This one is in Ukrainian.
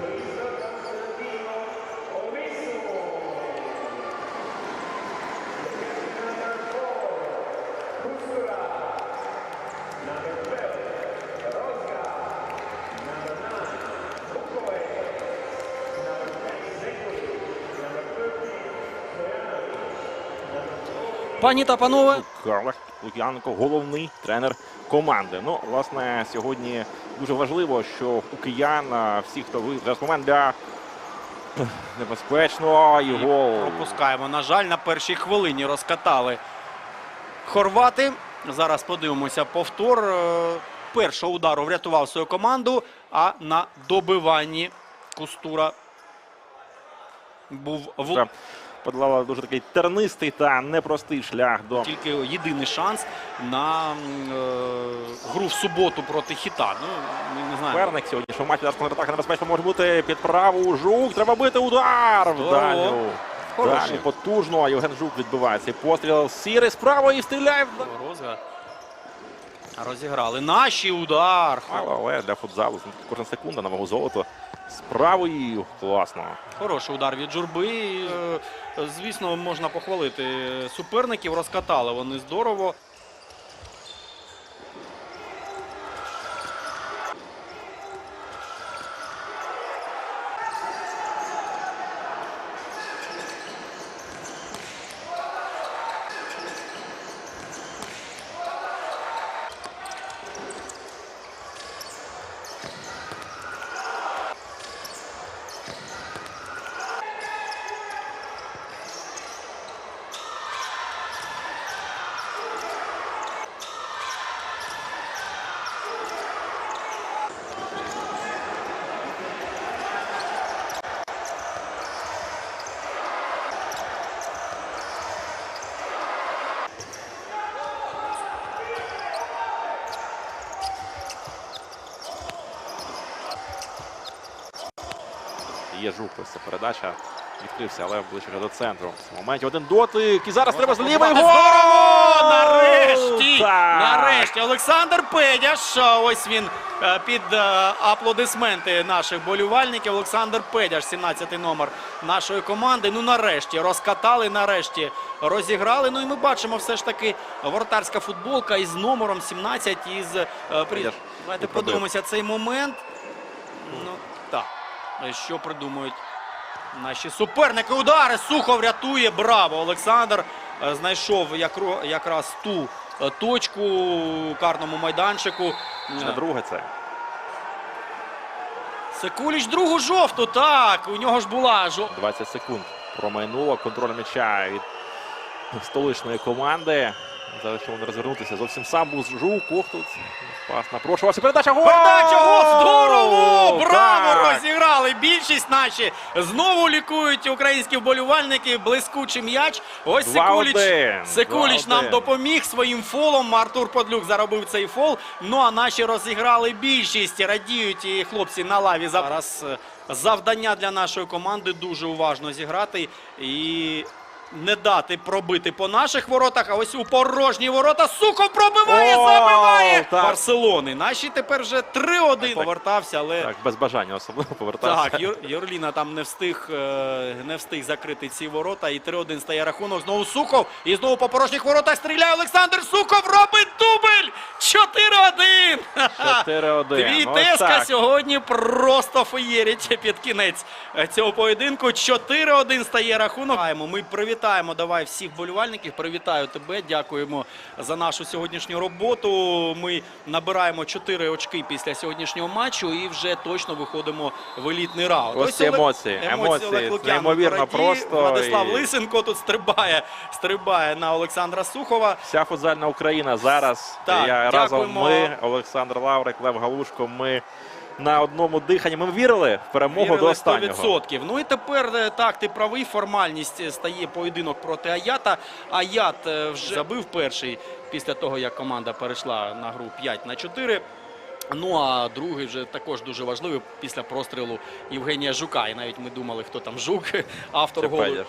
Jesus. Пані та панове, Карлах Лук'яненко головний тренер команди. Ну, власне, сьогодні дуже важливо, що у киян всі, хто ви зараз момент для ех, небезпечно і гол. пропускаємо. На жаль, на першій хвилині розкатали хорвати. Зараз подивимося повтор. Е, Першого удару врятував свою команду, а на добиванні Кустура був в... Подолала дуже такий тернистий та непростий шлях до тільки єдиний шанс на е, гру в суботу проти хіта. Ну, ми не знаємо. Суперник сьогоднішнього матчу. Зараз контратака небезпечно може бути під праву. Жук. Треба бити удар. Вдалю. Далі потужно. а Євген Жук відбивається. Постріл сірий справа і стріляє. Розга. Розіграли. Наші удар. Мало, але для футзалу кожна секунда на вагу золото. З правою класно. Хороший удар від журби. Звісно, можна похвалити суперників. Розкатали вони здорово. Є жук, ось ця передача. Відкрився, але ближче до центру. В моменті один дотик. І зараз треба з гол! Нарешті! Нарешті Олександр Педяш. Ось він е, під е, аплодисменти наших болівальників. Олександр Педяш, 17-й номер нашої команди. Ну нарешті розкатали, нарешті розіграли. Ну і ми бачимо все ж таки вратарська футболка із номером 17 із е, Давайте подивимося цей момент. Ну. Що придумують наші суперники? Удари. Сухов рятує. Браво! Олександр е, знайшов якраз ту е, точку у карному майданчику. На друге це. Секуліч другу жовту. Так, у нього ж була жовта. 20 секунд промайнуло. Контроль м'яча від столичної команди. Ще вони розвернутися. Зовсім сам був жук. Ох тут. Пас напрошувався. Передача гол! Передача гол! Здорово! Браво! Так! Розіграли! Більшість наші знову лікують українські вболівальники. Блискучий м'яч. Ось Секуліч. 2-1. Секуліч нам 2-1. допоміг своїм фолом. Артур Подлюк заробив цей фол. Ну а наші розіграли більшість. Радіють і хлопці на лаві. Зараз е, завдання для нашої команди дуже уважно зіграти і. Не дати пробити по наших воротах, а ось у порожні ворота Сухов пробиває, О, забиває так. Барселони. Наші тепер вже 3-1 повертався, але Так, без бажання особливо повертався. так, Юр, Юрліна там не встиг, е, не встиг закрити ці ворота. І 3-1 стає рахунок. Знову Сухов. І знову по порожніх воротах стріляє Олександр Сухов. Робить дубль! 4-1! 4-1. Твій Ось Теска так. сьогодні просто феєрить під кінець цього поєдинку. 4-1 стає рахунок. Ми привітаємо давай всіх болівальників. Привітаю тебе. Дякуємо за нашу сьогоднішню роботу. Ми набираємо 4 очки після сьогоднішнього матчу і вже точно виходимо в елітний раунд. Ось ці Олег- емоції, емоції, Олег неймовірно просто Владислав і- Лисенко тут стрибає, стрибає на Олександра Сухова. Вся футзальна Україна зараз. Так, я разом дякуємо. ми, Олександр Лаврик, Лев Галушко. Ми на одному диханні. Ми вірили в перемогу до останнього. 100%. Ну і тепер е, так, ти правий. Формальність е, стає поєдинок проти Аята. Аят е, вже забив перший після того, як команда перейшла на гру 5 на 4. Ну а другий вже також дуже важливий після прострілу Євгенія Жука. І навіть ми думали, хто там жук, автор голу.